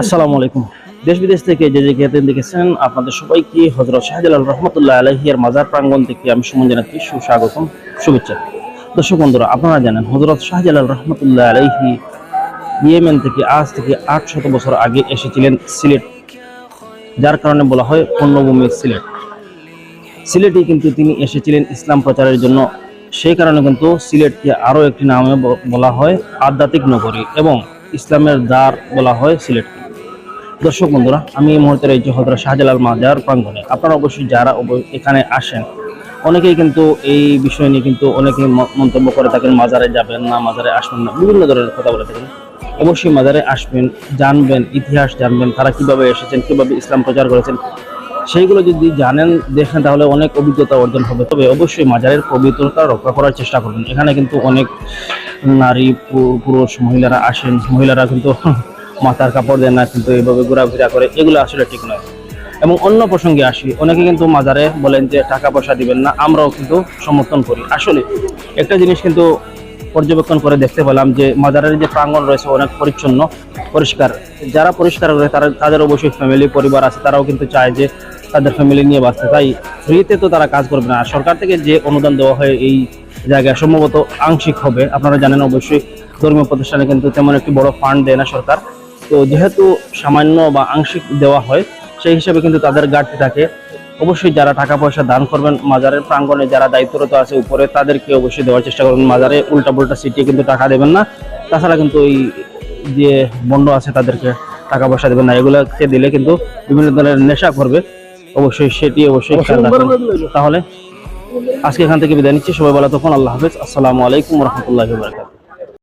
আসসালামু আলাইকুম। দেশ বিদেশ থেকে যে যে খেতেন দেখেছেন, আপনাদের সবাইকে হজরত শাহজালাল রহমতুল্লাহ আলহিয়ার মাজার প্রাঙ্গণ থেকে আমি সুমন জানাচ্ছি। সুস্বাগতম, শুভেচ্ছা। দর্শক বন্ধুরা, আপনারা জানেন হজরত শাহজালাল রহমতুল্লাহ আলহি ইয়েমেন থেকে আজ থেকে আট শত বছর আগে এসেছিলেন সিলেট, যার কারণে বলা হয় পূর্ণভূমি সিলেট। সিলেটে কিন্তু তিনি এসেছিলেন ইসলাম প্রচারের জন্য। সেই কারণে কিন্তু সিলেটকে আরও একটি নামে বলা হয় আধ্যাত্মিক নগরী এবং ইসলামের দ্বার বলা হয় সিলেট দর্শক বন্ধুরা, আমি এই মুহূর্তে রয়েছি হজরত শাহজালাল মাজার প্রাঙ্গণে, আপনারা অবশ্যই যারা এখানে আসেন, অনেকেই কিন্তু এই বিষয় নিয়ে কিন্তু অনেকেই মন্তব্য করে থাকেন, মাজারে যাবেন না, মাজারে আসবেন না, বিভিন্ন ধরনের কথা বলে থাকেন। অবশ্যই মাজারে আসবেন, জানবেন, ইতিহাস জানবেন, তারা কীভাবে এসেছেন, কীভাবে ইসলাম প্রচার করেছেন, সেইগুলো যদি জানেন, দেখেন তাহলে অনেক অভিজ্ঞতা অর্জন হবে। তবে অবশ্যই মাজারের পবিত্রতা রক্ষা করার চেষ্টা করবেন। এখানে কিন্তু অনেক নারী পুরুষ, মহিলারা আসেন। মহিলারা কিন্তু মাথার কাপড় দেন না, কিন্তু এইভাবে ঘোরাফেরা করে। এগুলো আসলে ঠিক নয়। এবং অন্য প্রসঙ্গে আসি। অনেকে কিন্তু মাজারে বলেন যে, টাকা পয়সা দিবেন না। আমরাও কিন্তু সমর্থন করি। আসলে একটা জিনিস কিন্তু পর্যবেক্ষণ করে দেখতে পেলাম যে, মাজারের যে প্রাঙ্গণ রয়েছে অনেক পরিচ্ছন্ন, পরিষ্কার। যারা পরিষ্কার করে তারা তাদের অবশ্যই ফ্যামিলি পরিবার আছে। তারাও কিন্তু চায় যে, তাদের ফ্যামিলি নিয়ে বাঁচতে। তাই ফ্রিতে তো তারা কাজ করবে না। সরকার থেকে যে অনুদান দেওয়া হয় এই জায়গায় সম্ভবত আংশিক হবে। আপনারা জানেন অবশ্যই ধর্মীয় প্রতিষ্ঠানে কিন্তু তেমন একটি বড় ফান্ড দেয় না সরকার। তো যেহেতু সামান্য বা আংশিক দেওয়া হয় সেই হিসাবে কিন্তু তাদের ঘাটতি থাকে। অবশ্যই যারা টাকা পয়সা দান করবেন মাজারের প্রাঙ্গণে যারা দায়িত্বরত আছে উপরে তাদেরকে অবশ্যই দেওয়ার চেষ্টা করবেন। মাজারে উল্টা পুল্টা সিটিয়ে কিন্তু টাকা দেবেন না। তাছাড়া কিন্তু ওই যে বন্ড আছে তাদেরকে টাকা পয়সা দেবেন না। এগুলোকে দিলে কিন্তু বিভিন্ন ধরনের নেশা করবে। অবশ্যই সেটি অবশ্যই তাহলে আজকে এখান থেকে বিদায় নিচ্ছি সবাই বলা তখন আল্লাহ হাফেজ। আসসালামু আলাইকুম রহমতুল্লাহ বারকাত